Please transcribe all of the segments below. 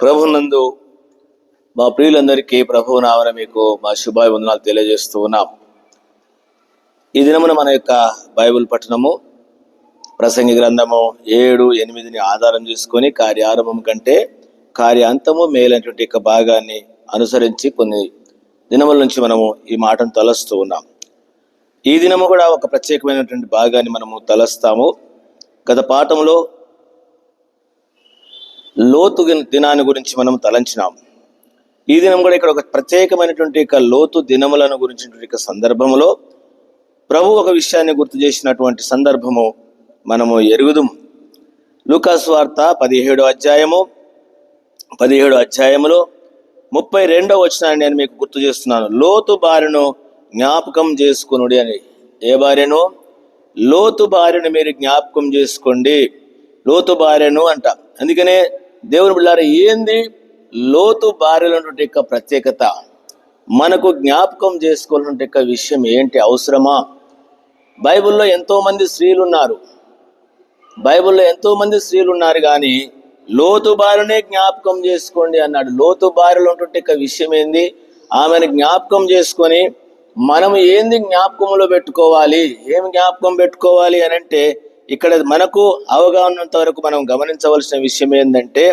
ప్రభునందు మా ప్రియులందరికీ ప్రభు నామన మీకు మా శుభాభివందనాలు తెలియజేస్తూ ఉన్నాం. ఈ దినమున మన యొక్క బైబిల్ పఠనము ప్రసంగి గ్రంథము ఏడు ఎనిమిదిని ఆధారం చేసుకొని కార్యారంభం కంటే కార్యాంతము మేలైనటువంటి యొక్క భాగాన్ని అనుసరించి కొన్ని దినముల నుంచి మనము ఈ మాటను తలస్తూ ఉన్నాం. ఈ దినము కూడా ఒక ప్రత్యేకమైనటువంటి భాగాన్ని మనము తలస్తాము. గత పాఠంలో లోతు దినాన్ని గురించి మనం తలంచినాం ఈ దినం కూడా ఇక్కడ ఒక ప్రత్యేకమైనటువంటి యొక్క లోతు దినములను గురించినటువంటి సందర్భంలో ప్రభు ఒక విషయాన్ని గుర్తు చేసినటువంటి సందర్భము మనము ఎరుగుదుం లూకాస్ వార్త పదిహేడు అధ్యాయము పదిహేడు అధ్యాయములో ముప్పై రెండో వచనాన్ని నేను మీకు గుర్తు చేస్తున్నాను. లోతు భార్యను జ్ఞాపకం చేసుకునుడి అని. ఏ భార్యను లోతు భార్యను మీరు జ్ఞాపకం చేసుకోండి. లోతు భార్యను అంట. అందుకనే దేవుని బిళ్ళారా ఏంది? లోతు భార్యలన్నటువంటి యొక్క ప్రత్యేకత. మనకు జ్ఞాపకం చేసుకోవాలంటే యొక్క విషయం ఏంటి? అవసరమా? బైబిల్లో ఎంతోమంది స్త్రీలు ఉన్నారు బైబిల్లో ఎంతోమంది స్త్రీలు ఉన్నారు కానీ లోతు బారునే జ్ఞాపకం చేసుకోండి అన్నాడు. లోతు బారులో ఉంటుంటే విషయం ఏంది? ఆమెను జ్ఞాపకం చేసుకొని మనం ఏంది జ్ఞాపకంలో పెట్టుకోవాలి? ఏం జ్ఞాపకం పెట్టుకోవాలి అని అంటే ఇక్కడ మనకు అవగాహనంత వరకు మనం గమనించవలసిన విషయం ఏంటంటే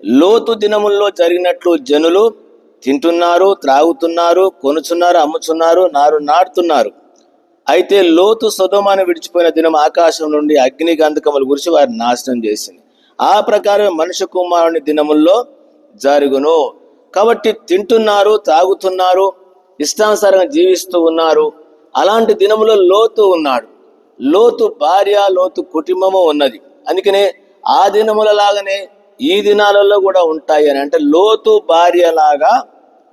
లోతు దినముల్లో జరిగినట్లు జనులు తింటున్నారు త్రాగుతున్నారు కొనుచున్నారు అమ్ముచున్నారు నారు నాటుతున్నారు. అయితే లోతు సొదోమాను విడిచిపోయిన దినం ఆకాశం నుండి అగ్ని గంధకములు గురించి వారిని నాశనం చేసింది. ఆ ప్రకారం మనుష్య కుమారుని దినముల్లో జరుగును. కాబట్టి తింటున్నారు తాగుతున్నారు ఇష్టానుసారంగా జీవిస్తూ ఉన్నారు. అలాంటి దినములో లోతు ఉన్నాడు. లోతు భార్య లోతు కుటుంబము ఉన్నది. అందుకనే ఆ దినముల లాగానే ఈ దినాలలో కూడా ఉంటాయి అని. అంటే లోతు భార్య లాగా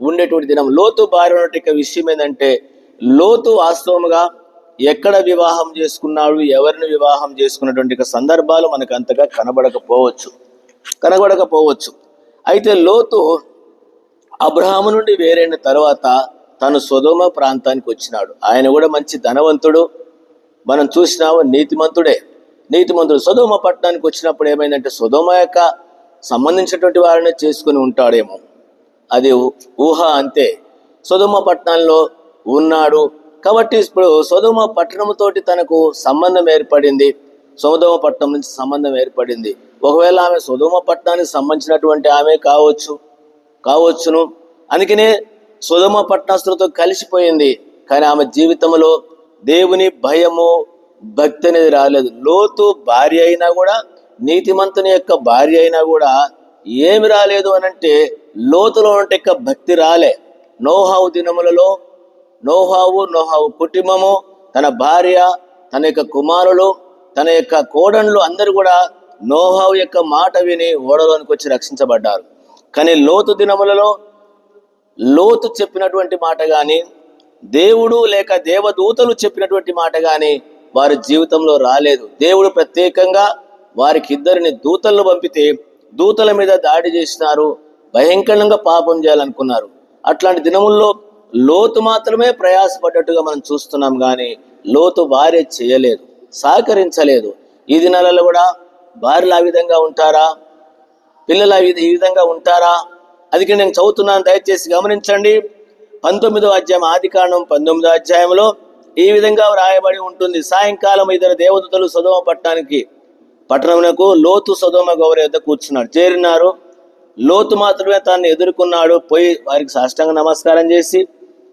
ఉండేటువంటి దినం. లోతు భార్య ఉన్నటువంటి విషయం ఏంటంటే లోతు వాస్తవముగా ఎక్కడ వివాహం చేసుకున్నాడు ఎవరిని వివాహం చేసుకున్నటువంటి సందర్భాలు మనకు అంతగా కనబడకపోవచ్చు. కనబడకపోవచ్చు. అయితే లోతు అబ్రహాము నుండి వేరైన తర్వాత తను సొదోమ ప్రాంతానికి వచ్చినాడు. ఆయన కూడా మంచి ధనవంతుడు. మనం చూసినాము నీతిమంతుడే. నీతిమంతుడు సుధోమ పట్టణానికి వచ్చినప్పుడు ఏమైందంటే సుధోమ యొక్క సంబంధించినటువంటి వారిని చేసుకుని ఉంటాడేమో. అది ఊహ అంతే. సుధోమ పట్టణంలో ఉన్నాడు. కాబట్టి ఇప్పుడు సుధోమ పట్టణంతోటి తనకు సంబంధం ఏర్పడింది. సుధోమ పట్టణం నుంచి సంబంధం ఏర్పడింది. ఒకవేళ ఆమె సుధోమ పట్టణానికి సంబంధించినటువంటి ఆమె కావచ్చు కావచ్చును. అందుకనే సుధోమ పట్టణస్తులతో కలిసిపోయింది. కానీ ఆమె జీవితంలో దేవుని భయము భక్తి అనేది రాలేదు. లోతు భార్య అయినా కూడా నీతిమంతుని యొక్క భార్య అయినా కూడా ఏమి రాలేదు అనంటే లోతులో ఉంటే యొక్క భక్తి రాలే. నోహావు దినములలో నోహావు నోహావు కుటుంబము తన భార్య తన యొక్క కుమారులు తన యొక్క కోడన్లు అందరూ కూడా నోహావు యొక్క మాట విని ఓడలోనికి వచ్చి రక్షించబడ్డారు. కానీ లోతు దినములలో లోతు చెప్పినటువంటి మాట కానీ దేవుడు లేక దేవదూతలు చెప్పినటువంటి మాట గాని వారి జీవితంలో రాలేదు. దేవుడు ప్రత్యేకంగా వారికి ఇద్దరిని దూతలను పంపితే దూతల మీద దాడి చేసినారు భయంకరంగా పాపం చేయాలనుకున్నారు. అట్లాంటి దినముల్లో లోతు మాత్రమే ప్రయాసపడ్డట్టుగా మనం చూస్తున్నాం కానీ లోతు భార్య చేయలేదు సహకరించలేదు. ఈ దినాలలో కూడా భార్యలు ఆ విధంగా ఉంటారా? పిల్లలు ఆ ఈ విధంగా ఉంటారా? అందుకే నేను చదువుతున్నాను దయచేసి గమనించండి. పంతొమ్మిదో అధ్యాయం ఆది కాండం పంతొమ్మిదో అధ్యాయంలో ఈ విధంగా వ్రాయబడి ఉంటుంది. సాయంకాలం ఇద్దరు దేవదూతలు సదోమ పట్టణానికి పట్టణమునకు లోతు సదోమ గౌరవ వద్ద కూర్చున్నాడు. చేరినారు. లోతు మాత్రమే తాను ఎదుర్కొన్నాడు. పోయి వారికి సాష్టంగా నమస్కారం చేసి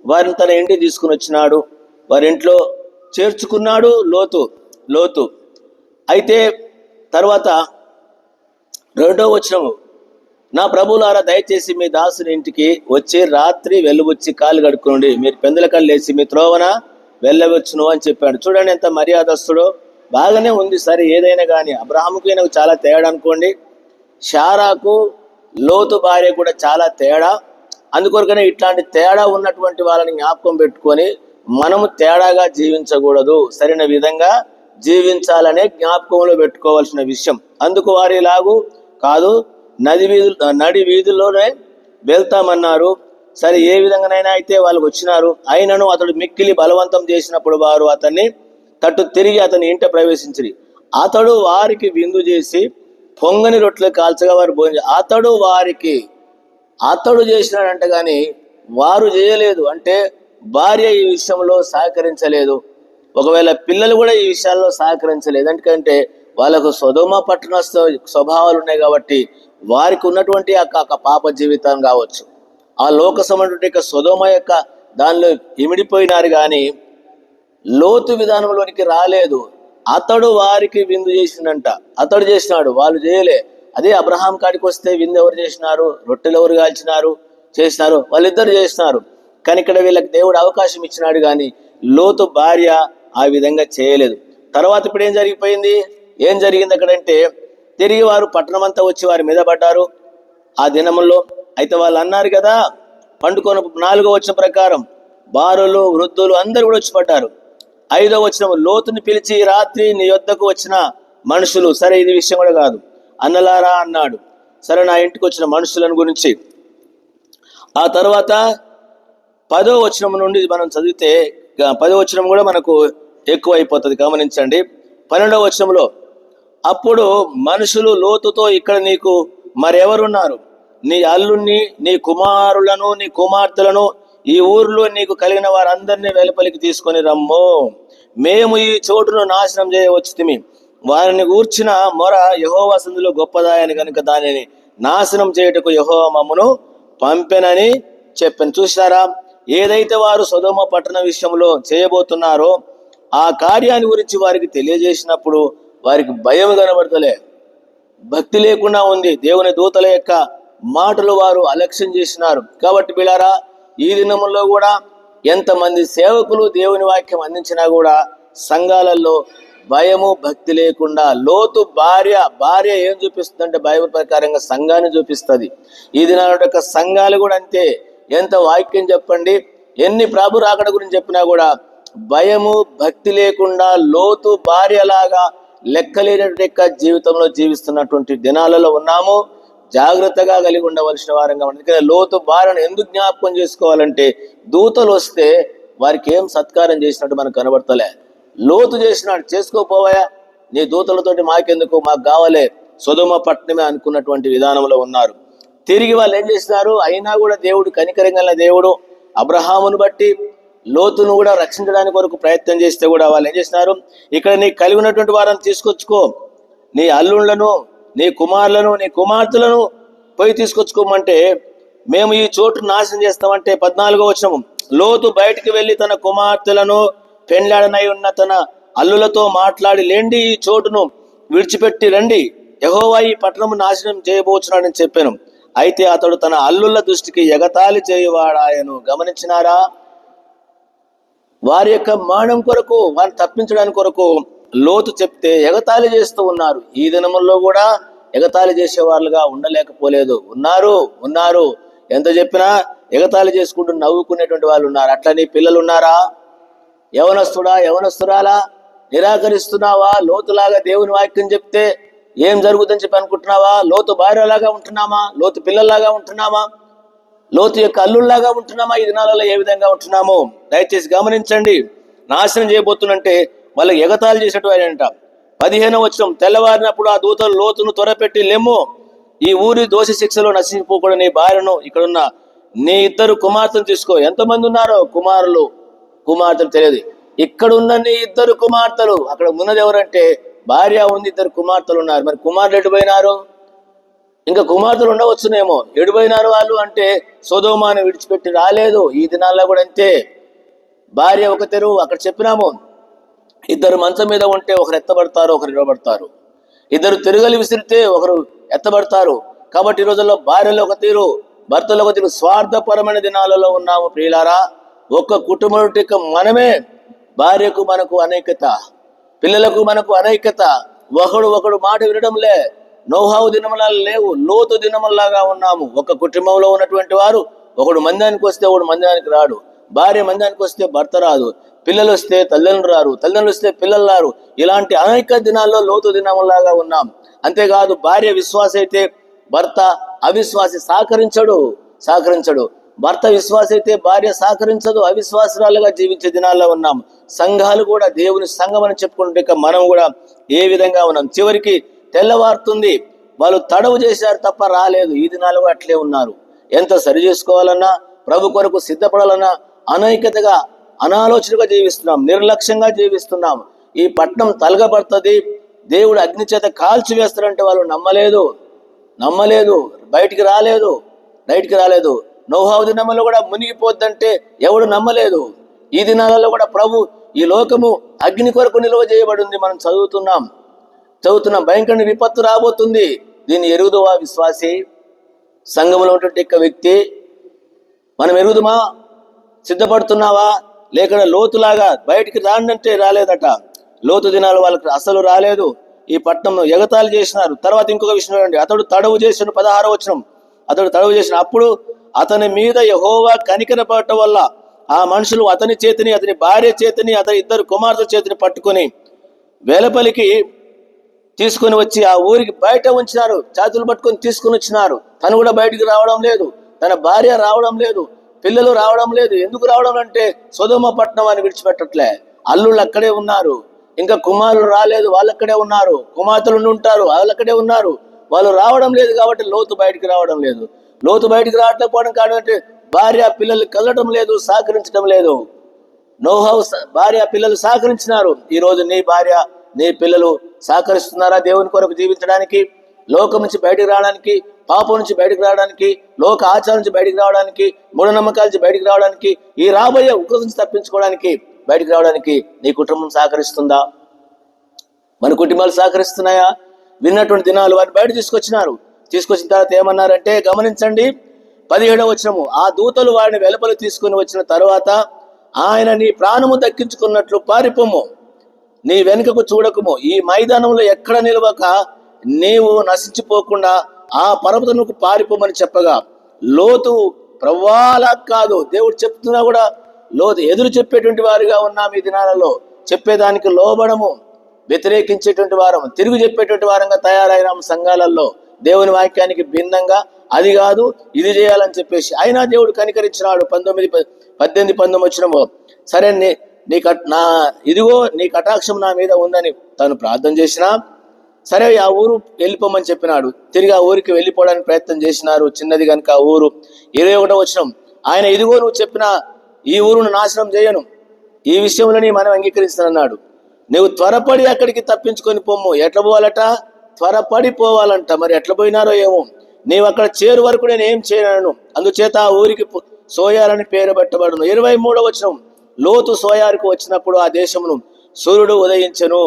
వారిని తన ఇంటికి తీసుకుని వచ్చినాడు. వారి ఇంట్లో చేర్చుకున్నాడు లోతు లోతు. అయితే తర్వాత రెండో వచనము నా ప్రభులారా దయచేసి మీ దాసుని ఇంటికి వచ్చి రాత్రి వెళ్ళవచ్చి కాలు కడుక్కోండి మీరు పెందుల కళ్ళు వేసి మీ త్రోవన వెళ్ళవచ్చును అని చెప్పాడు. చూడండి ఎంత మర్యాదస్తుడో. బాగానే ఉంది సరే ఏదైనా కానీ అబ్రహాముకి నాకు చాలా తేడా అనుకోండి. షారాకు లోతు భార్య కూడా చాలా తేడా. అందుకొరకనే ఇట్లాంటి తేడా ఉన్నటువంటి వాళ్ళని జ్ఞాపకం పెట్టుకొని మనము తేడాగా జీవించకూడదు. సరైన విధంగా జీవించాలనే జ్ఞాపకంలో పెట్టుకోవాల్సిన విషయం. అందుకు వారు ఇలాగూ కాదు నది వీధు నడి వీధుల్లోనే వెళ్తామన్నారు. సరే ఏ విధంగానైనా అయితే వాళ్ళకి వచ్చినారు. అయినను అతడు మిక్కిలి బలవంతం చేసినప్పుడు వారు అతన్ని తట్టు తిరిగి అతని ఇంట ప్రవేశించిరి. అతడు వారికి విందు చేసి పొంగని రొట్టెలు కాల్చగా వారు భోజనం అతడు వారికి అతడు చేసినాడంట కానీ వారు చేయలేదు. అంటే భార్య ఈ విషయంలో సహకరించలేదు. ఒకవేళ పిల్లలు కూడా ఈ విషయాల్లో సహకరించలేదు. ఎందుకంటే వాళ్ళకు సుధమ పట్టణ స్వభావాలు ఉన్నాయి కాబట్టి వారికి ఉన్నటువంటి ఆ యొక్క పాప జీవితం కావచ్చు. ఆ లోక సంబంధించిన యొక్క యొక్క దానిలో ఇమిడిపోయినారు కానీ లోతు విధానంలోనికి రాలేదు. అతడు వారికి విందు చేసిందంట. అతడు చేసినాడు వాళ్ళు చేయలే. అదే అబ్రహాం కాడికి వస్తే విందు ఎవరు చేసినారు? రొట్టెలు ఎవరు కాల్చినారు? చేసినారు వాళ్ళిద్దరు చేసినారు. కానీ ఇక్కడ వీళ్ళకి దేవుడు అవకాశం ఇచ్చినాడు కానీ లోతు భార్య ఆ విధంగా చేయలేదు. తర్వాత ఇప్పుడు ఏం జరిగిపోయింది? ఏం జరిగింది అక్కడంటే తిరిగి వారు పట్టణమంతా వచ్చి వారి మీద పడ్డారు. ఆ దినముల్లో అయితే వాళ్ళు అన్నారు కదా పండుకొని నాలుగో వచ్చిన ప్రకారం బారులు వృద్ధులు అందరూ కూడా వచ్చి పడ్డారు. ఐదో వచ్చిన లోతుని పిలిచి రాత్రి నీ యొద్దకు వచ్చిన మనుషులు సరే ఇది విషయం కూడా కాదు. అన్నలారా అన్నాడు. సరే నా ఇంటికి వచ్చిన మనుషులను గురించి. ఆ తర్వాత పదో వచనం నుండి మనం చదివితే ఇక పదో వచనం కూడా మనకు ఎక్కువ అయిపోతుంది గమనించండి. పన్నెండవ వచనంలో అప్పుడు మనుషులు లోతుతో ఇక్కడ నీకు మరెవరున్నారు? నీ అల్లుణ్ణి నీ కుమారులను నీ కుమార్తెలను ఈ ఊర్లో నీకు కలిగిన వారందరినీ వెలుపలికి తీసుకొని రమ్ము. మేము ఈ చోటును నాశనం చేయవచ్చుతిమి. వారిని కూర్చిన మొర యహోవా సందులో గొప్పదాయని కనుక దానిని నాశనం చేయుటకు యహోవా మమ్మను పంపెనని చెప్పాను. చూసారా ఏదైతే వారు సొదమ పట్టణ విషయంలో చేయబోతున్నారో ఆ కార్యాన్ని గురించి వారికి తెలియజేసినప్పుడు వారికి భయం కనబడతలే. భక్తి లేకుండా ఉంది. దేవుని దూతల యొక్క మాటలు వారు అలక్ష్యం చేసినారు. కాబట్టి బిలారా ఈ దినముల్లో కూడా ఎంతమంది సేవకులు దేవుని వాక్యం అందించినా కూడా సంఘాలలో భయము భక్తి లేకుండా లోతు భార్య భార్య ఏం చూపిస్తుందంటే బైబిల్ ప్రకారంగా సంఘాన్ని చూపిస్తుంది. ఈ దినాల యొక్క సంఘాలు కూడా అంతే. ఎంత వాక్యం చెప్పండి ఎన్ని ప్రభు రాకడ గురించి చెప్పినా కూడా భయము భక్తి లేకుండా లోతు భార్యలాగా లెక్కలేనటువంటి యొక్క జీవితంలో జీవిస్తున్నటువంటి దినాలలో ఉన్నాము. జాగ్రత్తగా కలిగి ఉండవలసిన వారంగా ఉంది లోతు బారను ఎందుకు జ్ఞాపకం చేసుకోవాలంటే దూతలు వస్తే వారికి ఏం సత్కారం చేసినట్టు మనకు కనబడతలే. లోతు చేసినాడు చేసుకోపోవాయా? నీ దూతలతోటి మాకెందుకు? మాకు కావాలే. సుధుమ పట్టణమే అనుకున్నటువంటి విధానంలో ఉన్నారు. తిరిగి వాళ్ళు ఏం చేసినారు? అయినా కూడా దేవుడు కనికరంగా దేవుడు అబ్రహామును బట్టి లోతును కూడా రక్షించడానికి కొరకు ప్రయత్నం చేస్తే కూడా వాళ్ళు ఏం చేస్తున్నారు? ఇక్కడ నీ కలిగి ఉన్నటువంటి వారిని తీసుకొచ్చుకో. నీ అల్లుళ్ళను నీ కుమారులను నీ కుమార్తెలను పోయి తీసుకొచ్చుకోమంటే మేము ఈ చోటు నాశనం చేస్తామంటే పద్నాలుగో వచ్చిన లోతు బయటికి వెళ్ళి తన కుమార్తెలను పెండ్లాడనై ఉన్న తన అల్లులతో మాట్లాడి లేండి ఈ చోటును విడిచిపెట్టి రండి. యహోవా ఈ పట్టణము నాశనం చేయబోచున్నాడని చెప్పాను. అయితే అతడు తన అల్లుల దృష్టికి ఎగతాళి చేయువాడాయను. గమనించినారా? వారి యొక్క మానం కొరకు వారిని తప్పించడానికి కొరకు లోతు చెప్తే ఎగతాళి చేస్తూ ఉన్నారు. ఈ దినముల్లో కూడా ఎగతాళి చేసే వాళ్ళుగా ఉండలేకపోలేదు. ఉన్నారు ఉన్నారు. ఎంత చెప్పినా ఎగతాళి చేసుకుంటూ నవ్వుకునేటువంటి వాళ్ళు ఉన్నారు. అట్లని పిల్లలు ఉన్నారా యవనస్తుడా యవనస్తురాలా? నిరాకరిస్తున్నావా? లోతులాగా దేవుని వాక్యం చెప్తే ఏం జరుగుతుందని చెప్పి అనుకుంటున్నావా? లోతు భార్యలాగా ఉంటున్నామా? లోతు పిల్లల్లాగా ఉంటున్నామా? లోతు యొక్క అల్లుల్లాగా ఉంటున్నామా? ఈ దినాలలో ఏ విధంగా ఉంటున్నామో? దయచేసి గమనించండి. నాశనం చేయబోతున్నంటే వాళ్ళకి ఎగతాళి చేసేట్టు ఆయనంట. పదిహేను వచ్చిన తెల్లవారినప్పుడు ఆ దూతలు లోతును త్వరపెట్టి లెమ్ము ఈ ఊరి దోష శిక్షలో నశించిపోకూడదు నీ భార్యను ఇక్కడున్న నీ ఇద్దరు కుమార్తెను తీసుకో. ఎంతమంది ఉన్నారో కుమారులు? కుమార్తెలు తెలియదు. ఇక్కడ ఉన్న నీ ఇద్దరు కుమార్తెలు. అక్కడ ఉన్నది ఎవరంటే భార్య ఉంది ఇద్దరు కుమార్తెలు ఉన్నారు. మరి కుమారులు ఎటుపోయినారు ఇంకా కుమార్తెలు ఉండవచ్చునేమో. ఎడిపోయినారు వాళ్ళు అంటే సోదోమాను విడిచిపెట్టి రాలేదు. ఈ దినాల్లో కూడా అంతే. భార్య ఒక తెరువు అక్కడ చెప్పినాము. ఇద్దరు మంచం మీద ఉంటే ఒకరు ఎత్తబడతారు ఒకరు నిలబడతారు. ఇద్దరు తిరగలి విసిరితే ఒకరు ఎత్తబడతారు. కాబట్టి ఈ రోజుల్లో భార్యలో ఒక తీరు భర్తలో ఒక తీరు. స్వార్థపరమైన దినాలలో ఉన్నాము ప్రియులారా. ఒక్క కుటుంబం మనమే భార్యకు మనకు అనైక్యత పిల్లలకు మనకు అనైక్యత ఒకడు ఒకడు మాట వినడంలే. నోహావు దినములా లేవు లోతు దినములాగా ఉన్నాము. ఒక కుటుంబంలో ఉన్నటువంటి వారు ఒకడు మందానికి వస్తే ఒకడు మందానికి రాడు. భార్య మందానికి వస్తే భర్త రాదు. పిల్లలు వస్తే తల్లిదండ్రులు రారు. తల్లిదండ్రులు వస్తే పిల్లలు రారు. ఇలాంటి అనేక దినాల్లో లోతు దినములాగా ఉన్నాం. అంతేకాదు భార్య విశ్వాస అయితే భర్త అవిశ్వాసి సహకరించడు సహకరించడు. భర్త విశ్వాస అయితే భార్య సహకరించదు అవిశ్వాసరాలుగా జీవించే దినాల్లో ఉన్నాం. సంఘాలు కూడా దేవుని సంఘం అని చెప్పుకుంటే మనం కూడా ఏ విధంగా ఉన్నాం? చివరికి తెల్లవారుతుంది. వాళ్ళు తడవు చేశారు తప్ప రాలేదు. ఈ దినాలు కూడా అట్లే ఉన్నారు. ఎంత సరి చేసుకోవాలన్నా ప్రభు కొరకు సిద్ధపడాలన్నా అనైక్యతగా అనాలోచనగా జీవిస్తున్నాం. నిర్లక్ష్యంగా జీవిస్తున్నాం. ఈ పట్నం తలగబడుతుంది. దేవుడు అగ్ని చేత కాల్చి వేస్తారంటే వాళ్ళు నమ్మలేదు. నమ్మలేదు. బయటికి రాలేదు. బయటికి రాలేదు. నోహావు దినములో కూడా మునిగిపోద్దంటే ఎవడు నమ్మలేదు. ఈ దినాలలో కూడా ప్రభు ఈ లోకము అగ్ని కొరకు నిల్వ చేయబడింది మనం చదువుతున్నాం. చదువుతున్నాం భయంకర విపత్తు రాబోతుంది. దీన్ని ఎరుగుదువా విశ్వాసి? సంఘంలో ఉన్నటువంటి యొక్క వ్యక్తి మనం ఎరుగుదుమా? సిద్ధపడుతున్నావా? లేక లోతులాగా బయటికి రానంటే రాలేదట. లోతు దినాలు వాళ్ళకి అసలు రాలేదు. ఈ పట్టణంలో ఎగతాళి చేసినారు. తర్వాత ఇంకొక విషయం అండి అతడు తడవు చేసిన పదహారో వచనం. అతడు తడవు చేసిన అప్పుడు అతని మీద యహోవా కనికరపడటం వల్ల ఆ మనుషులు అతని చేతిని అతని భార్య చేతిని అతని ఇద్దరు కుమార్తె చేతిని పట్టుకొని వేలపలికి తీసుకుని వచ్చి ఆ ఊరికి బయట ఉంచినారు. చేతులు పట్టుకొని తీసుకొని వచ్చినారు. తను కూడా బయటికి రావడం లేదు. తన భార్య రావడం లేదు. పిల్లలు రావడం లేదు. ఎందుకు రావడం అంటే సుధమ పట్నం అని విడిచిపెట్టట్లే. అల్లుళ్ళు అక్కడే ఉన్నారు. ఇంకా కుమారులు రాలేదు. వాళ్ళు అక్కడే ఉన్నారు. కుమార్తెలు ఉంటారు. వాళ్ళు అక్కడే ఉన్నారు. వాళ్ళు రావడం లేదు కాబట్టి లోతు బయటికి రావడం లేదు. లోతు బయటికి రావట్లేకపోవడం కారణం అంటే భార్య పిల్లలు కలవడం లేదు సహకరించడం లేదు. నోహౌ భార్య పిల్లలు సహకరించినారు. ఈ రోజు నీ భార్య నీ పిల్లలు సహకరిస్తున్నారా దేవుని కొరకు జీవించడానికి? లోకం నుంచి బయటికి రావడానికి పాపం నుంచి బయటకు రావడానికి లోక ఆచారం నుంచి బయటికి రావడానికి మూఢనమ్మకాల నుంచి బయటకు రావడానికి ఈ రాబోయే ఉగ్రత నుంచి తప్పించుకోవడానికి బయటికి రావడానికి నీ కుటుంబం సహకరిస్తుందా? మన కుటుంబాలు సహకరిస్తున్నాయా? విన్నటువంటి దినాలు వారిని బయట తీసుకొచ్చినారు. తీసుకొచ్చిన తర్వాత ఏమన్నారంటే గమనించండి పదిహేడవ వచ్చినము ఆ దూతలు వారిని వెలుపలు తీసుకుని వచ్చిన తర్వాత ఆయన నీ ప్రాణము దక్కించుకున్నట్లు పారిపోము నీ వెనుకకు చూడకము. ఈ మైదానంలో ఎక్కడ నిలవక నీవు నశించిపోకుండా ఆ పర్వతముకు పారిపోమని చెప్పగా లోతు ప్రవ్వాలా కాదు. దేవుడు చెప్తున్నా కూడా లోతు ఎదురు చెప్పేటువంటి వారిగా ఉన్నాం ఈ దినాలలో. చెప్పేదానికి లోబడము వ్యతిరేకించేటువంటి వారం తిరుగు చెప్పేటువంటి వారంగా తయారైన సంఘాలలో. దేవుని వాక్యానికి భిన్నంగా అది కాదు ఇది చేయాలని చెప్పేసి. అయినా దేవుడు కనికరించినాడు. పంతొమ్మిది పద్దెనిమిది పంతొమ్మిది వచ్చినము సరే నీ కట్ నా ఇదిగో నీ కటాక్షం నా మీద ఉందని తను ప్రార్థన చేసినా సరే ఆ ఊరు వెళ్ళిపోమని చెప్పినాడు. తిరిగి ఆ ఊరికి వెళ్ళిపోవడానికి ప్రయత్నం చేసినారు. చిన్నది కనుక ఆ ఊరు. ఇరవై ఒకటో వచ్చినం ఆయన ఇదిగో నువ్వు చెప్పిన ఈ ఊరును నాశనం చేయను. ఈ విషయంలో నీ మనం అంగీకరిస్తానన్నాడు నువ్వు త్వరపడి అక్కడికి తప్పించుకొని పొమ్ము. ఎట్లా పోవాలట? త్వరపడి పోవాలంట. మరి ఎట్లా పోయినారో ఏమో. నీవు అక్కడ చేరు వరకు నేను ఏం చేయను అందుచేత ఆ ఊరికి సోయాలని పేరు పెట్టబడును. ఇరవై మూడో వచనం. లోతు సోయారుకు వచ్చినప్పుడు ఆ దేశమును సూర్యుడు ఉదయించెను.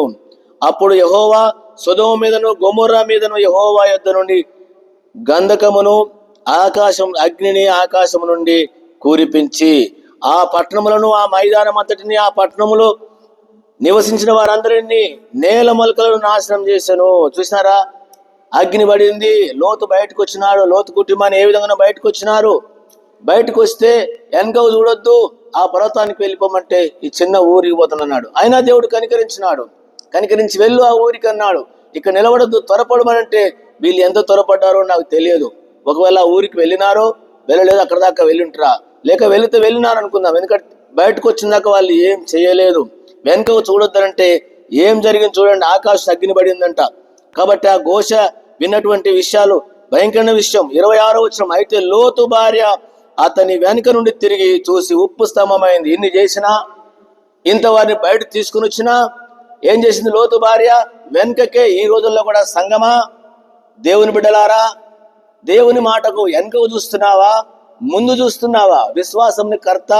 అప్పుడు యహోవా సుధమ మీదను గొమొర్రా మీదను యహోవా యొద్ద నుండి గంధకమును ఆకాశం అగ్నిని ఆకాశము నుండి కూరిపించి ఆ పట్టణములను ఆ మైదానం అంతటిని ఆ పట్టణములో నివసించిన వారందరినీ నేల మొలకలను నాశనం చేశాను చూసినారా? అగ్ని పడింది లోతు బయటకు వచ్చినాడు లోతు కుటుంబాన్ని ఏ విధంగా బయటకు వచ్చినారు. బయటకు వస్తే వెనక చూడొద్దు ఆ పర్వతానికి వెళ్ళిపోమంటే ఈ చిన్న ఊరికి పోతున్నాడు అయినా దేవుడు కనికరించినాడు. కనికరించి వెళ్ళు ఆ ఊరికి అన్నాడు. ఇక్కడ నిలబడద్దు త్వరపడమనంటే వీళ్ళు ఎంత త్వరపడ్డారో నాకు తెలియదు. ఒకవేళ ఆ ఊరికి వెళ్ళినారో వెళ్ళలేదు అక్కడ దాకా వెళ్ళుంటారా. లేక వెళితే వెళ్ళినారు అనుకుందాం ఎందుకంటే బయటకు వచ్చినాక వాళ్ళు ఏం చేయలేదు. వెనకకు చూడొద్దనంటే ఏం జరిగింది చూడండి ఆకాశం తగ్గినబడిందంట. కాబట్టి ఆ ఘోష విన్నటువంటి విషయాలు భయంకరమైన విషయం. ఇరవై ఆరో వచ్చిన అయితే లోతు భార్య అతని వెనుక నుండి తిరిగి చూసి ఉప్పు స్తంభమైంది. ఇన్ని చేసినా? ఇంత వారిని బయట తీసుకుని వచ్చినా? ఏం చేసింది లోతు భార్య? వెనుకకే ఈ రోజుల్లో కూడా సంగమా? దేవుని బిడ్డలారా దేవుని మాటకు వెనుకకు చూస్తున్నావా? ముందు చూస్తున్నావా? విశ్వాసంని కర్త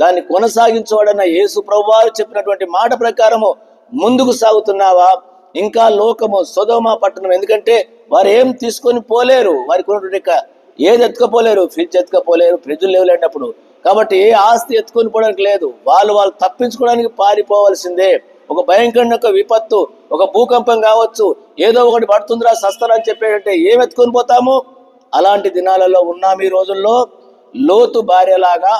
దాన్ని కొనసాగించవాడన్న యేసు ప్రభువారు చెప్పినటువంటి మాట ప్రకారము ముందుకు సాగుతున్నావా? ఇంకా లోకము సొదమ పట్టణం. ఎందుకంటే వారు ఏం తీసుకొని పోలేరు. వారికి ఉన్నటువంటి ఏది ఎత్తుకపోలేరు ఫ్రిడ్జ్ ఎత్తుకపోలేరు ఫ్రిడ్జ్ లేవులేనప్పుడు. కాబట్టి ఏ ఆస్తి ఎత్తుకొని పోవడానికి లేదు. వాళ్ళు వాళ్ళు తప్పించుకోవడానికి పారిపోవాల్సిందే. ఒక భయంకరమైన ఒక విపత్తు ఒక భూకంపం కావచ్చు. ఏదో ఒకటి పడుతుందిరా సస్తరా అని చెప్పేటంటే ఏం ఎత్తుకొని పోతాము అలాంటి దినాలలో ఉన్నాం ఈ రోజుల్లో. లోతు భార్యలాగా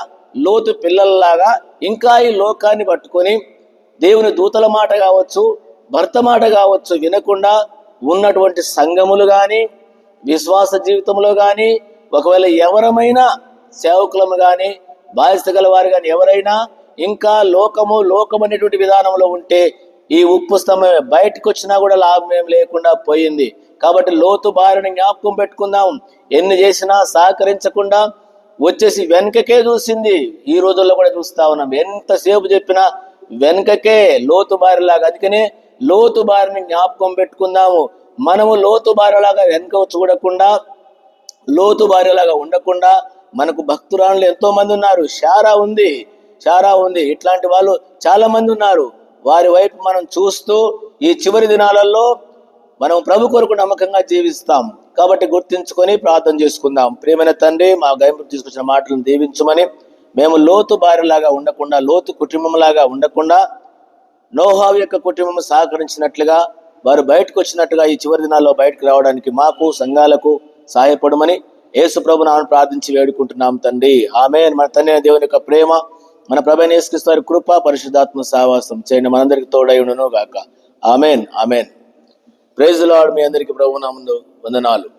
లోతు పిల్లలలాగా ఇంకా ఈ లోకాన్ని పట్టుకొని దేవుని దూతల మాట కావచ్చు భర్త మాట కావచ్చు వినకుండా ఉన్నటువంటి సంఘములు కానీ విశ్వాస జీవితంలో కానీ ఒకవేళ ఎవరమైనా సేవకులము కానీ బాధ్యత గల వారు కానీ ఎవరైనా ఇంకా లోకము లోకం అనేటువంటి విధానంలో ఉంటే ఈ ఉప్పు స్తంభమే బయటకు వచ్చినా కూడా లాభం ఏం లేకుండా పోయింది. కాబట్టి లోతు బారిని జ్ఞాపకం పెట్టుకుందాం. ఎన్ని చేసినా సహకరించకుండా వచ్చేసి వెనకకే చూసింది. ఈ రోజుల్లో కూడా చూస్తా ఉన్నాం. ఎంతసేపు చెప్పినా వెనకకే లోతు బారిలాగా. అందుకనే లోతు బారిని జ్ఞాపకం పెట్టుకుందాము. మనము లోతు భార్యలాగా వెనక చూడకుండా లోతు భార్యలాగా ఉండకుండా మనకు భక్తురాణులు ఎంతో మంది ఉన్నారు. శారా ఉంది శారా ఉంది. ఇట్లాంటి వాళ్ళు చాలా మంది ఉన్నారు. వారి వైపు మనం చూస్తూ ఈ చివరి దినాలలో మనం ప్రభు కొరకు నమ్మకంగా జీవిస్తాం. కాబట్టి గుర్తించుకొని ప్రార్థన చేసుకుందాం. ప్రియమైన తండ్రి మా గైంపు తీసుకొచ్చిన మాటలను దీవించమని మేము లోతు భార్యలాగా ఉండకుండా లోతు కుటుంబంలాగా ఉండకుండా నోహావ్ యొక్క కుటుంబం సహకరించినట్లుగా వారు బయటకు వచ్చినట్టుగా ఈ చివరి దినాల్లో బయటకు రావడానికి మాకు సంఘాలకు సహాయపడమని యేసు ప్రభు ప్రార్థించి వేడుకుంటున్నాం తండ్రి. ఆమె మన తండ్రి దేవుని యొక్క ప్రేమ మన ప్రభు యేసుక్రీస్తు కృప పరిశుద్ధాత్మ సహవాసం చేయండి. మనందరికి తోడై గాక. ఆమెన్. ఆమెన్. ప్రైజ్ లార్డ్ మీ అందరికి ప్రభు నామందు వందనాలు.